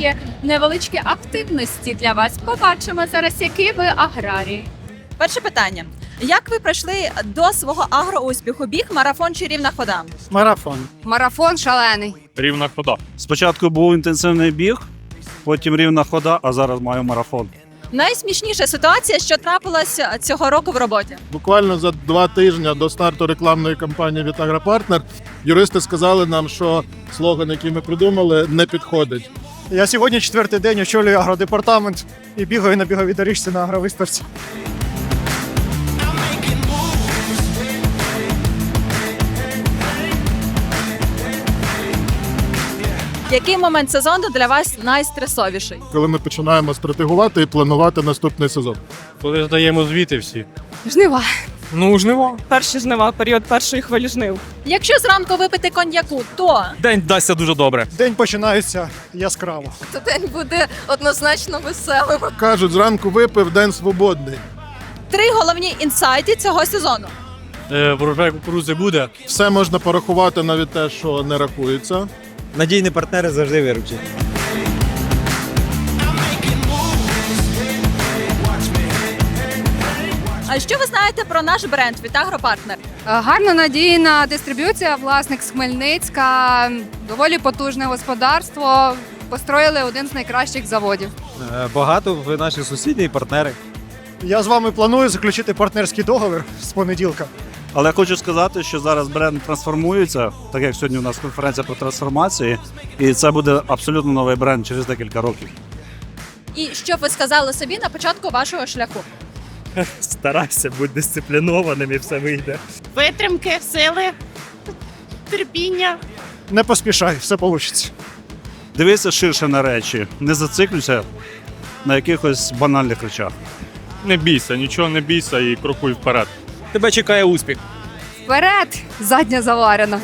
такі невеличкі активності для вас. Побачимо зараз, який ви аграрій. Перше питання: як ви пройшли до свого агроуспіху? Біг, марафон чи рівна хода? Марафон. Марафон шалений. Рівна хода. Спочатку був інтенсивний біг, потім рівна хода, а зараз маю марафон. Найсмішніша ситуація, що трапилася цього року в роботі. Буквально за два тижні до старту рекламної кампанії від Агропартнер юристи сказали нам, що слоган, який ми придумали, не підходить. Я сьогодні четвертий день очолюю агродепартамент і бігаю на біговій доріжці на агровиставці. Який момент сезону для вас найстресовіший? Коли ми починаємо стратегувати і планувати наступний сезон. Коли здаємо звіти всі. Жнива. Ну, жниво. перші жнива, період першої хвилі жнив. Якщо зранку випити коньяку, то День дасться дуже добре. День починається яскраво. То день буде однозначно веселим. Кажуть, зранку випив день свободний. три головні інсайти цього сезону. Е, врожай кукурузи буде. Все можна порахувати навіть те, що не рахується. Надійні партнери завжди виручать. А що ви знаєте про наш бренд від Агропартнер? Е, Гарна надійна дистриб'юція, власник з Хмельницька, доволі потужне господарство. Построїли один з найкращих заводів. Е, Багато ви наші сусіди і партнери. Я з вами планую заключити партнерський договір з понеділка. Але хочу сказати, що зараз бренд трансформується, так як сьогодні у нас конференція про трансформації, і це буде абсолютно новий бренд через декілька років. І що ви сказали собі на початку вашого шляху? Старайся, будь дисциплінованим і все вийде. Витримки, сили, терпіння. Не поспішай, все вийде. Дивися ширше на речі, не зациклюйся на якихось банальних речах. Не бійся, нічого не бійся і крокуй вперед. Тебе чекає успіх. Вперед! Задня заварена.